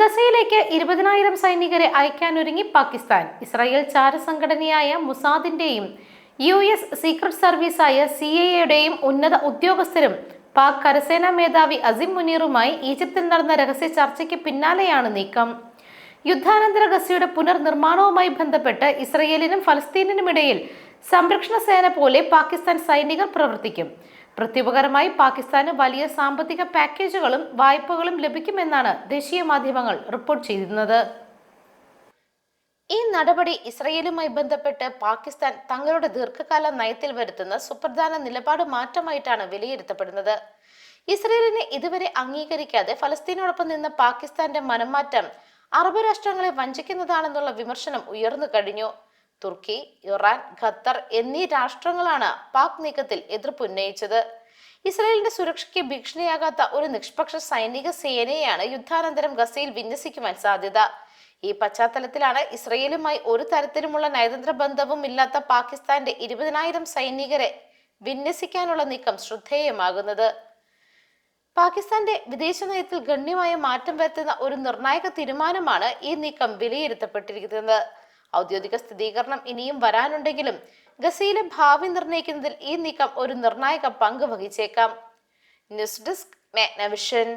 ഗസയിലേക്ക് ഇരുപതിനായിരം സൈനികരെ അയക്കാനൊരുങ്ങി പാകിസ്ഥാൻ. ഇസ്രായേൽ ചാരസംഘടനയായ മുസാദിന്റെയും യു എസ് സീക്രട്ട് സർവീസായ സി എയുടെയും ഉന്നത ഉദ്യോഗസ്ഥരും പാക് കരസേനാ മേധാവി അസിം മുനീറുമായി ഈജിപ്തിൽ നടന്ന രഹസ്യ ചർച്ചയ്ക്ക് പിന്നാലെയാണ് നീക്കം. യുദ്ധാനന്തര ഗസയുടെ പുനർനിർമ്മാണവുമായി ബന്ധപ്പെട്ട് ഇസ്രയേലിനും ഫലസ്തീനിനുമിടയിൽ സംരക്ഷണ സേന പോലെ പാകിസ്ഥാൻ സൈനികർ പ്രവർത്തിക്കും. പ്രത്യുപകരമായി പാകിസ്ഥാന് വലിയ സാമ്പത്തിക പാക്കേജുകളും വായ്പകളും ലഭിക്കുമെന്നാണ് ദേശീയ മാധ്യമങ്ങൾ റിപ്പോർട്ട് ചെയ്തിരുന്നത്. ഈ നടപടി ഇസ്രയേലുമായി ബന്ധപ്പെട്ട് പാകിസ്ഥാൻ തങ്ങളുടെ ദീർഘകാല നയത്തിൽ വരുത്തുന്ന സുപ്രധാന നിലപാട് മാറ്റമായിട്ടാണ് വിലയിരുത്തപ്പെടുന്നത്. ഇസ്രയേലിനെ ഇതുവരെ അംഗീകരിക്കാതെ ഫലസ്തീനോടൊപ്പം നിന്ന പാകിസ്ഥാന്റെ മനംമാറ്റം അറബ് രാഷ്ട്രങ്ങളെ വഞ്ചിക്കുന്നതാണെന്നുള്ള വിമർശനം ഉയർന്നു കഴിഞ്ഞു. തുർക്കി ഇറാൻ ഖത്തർ എന്നീ രാഷ്ട്രങ്ങളാണ് പാക് നീക്കത്തിൽ എതിർപ്പുന്നയിച്ചത് ഇസ്രായേലിന്റെ സുരക്ഷയ്ക്ക് ഭീഷണിയാകാത്ത ഒരു നിഷ്പക്ഷ സൈനിക സേനയെയാണ് യുദ്ധാനന്തരം ഗസയിൽ വിന്യസിക്കുവാൻ സാധ്യത. ഈ പശ്ചാത്തലത്തിലാണ് ഇസ്രയേലുമായി ഒരു തരത്തിലുമുള്ള നയതന്ത്ര ബന്ധവും ഇല്ലാത്ത പാകിസ്ഥാന്റെ ഇരുപതിനായിരം സൈനികരെ വിന്യസിക്കാനുള്ള നീക്കം ശ്രദ്ധേയമാകുന്നത്. പാകിസ്ഥാന്റെ വിദേശ നയത്തിൽ ഗണ്യമായ മാറ്റം വരുത്തുന്ന ഒരു നിർണായക തീരുമാനമാണ് ഈ നീക്കം വിലയിരുത്തപ്പെട്ടിരിക്കുന്നത്. ഔദ്യോഗിക സ്ഥിരീകരണം ഇനിയും വരാനുണ്ടെങ്കിലും ഗസയിലെ ഭാവി നിർണയിക്കുന്നതിൽ ഈ നീക്കം ഒരു നിർണായക പങ്ക് വഹിച്ചേക്കാം. News desk Magnavision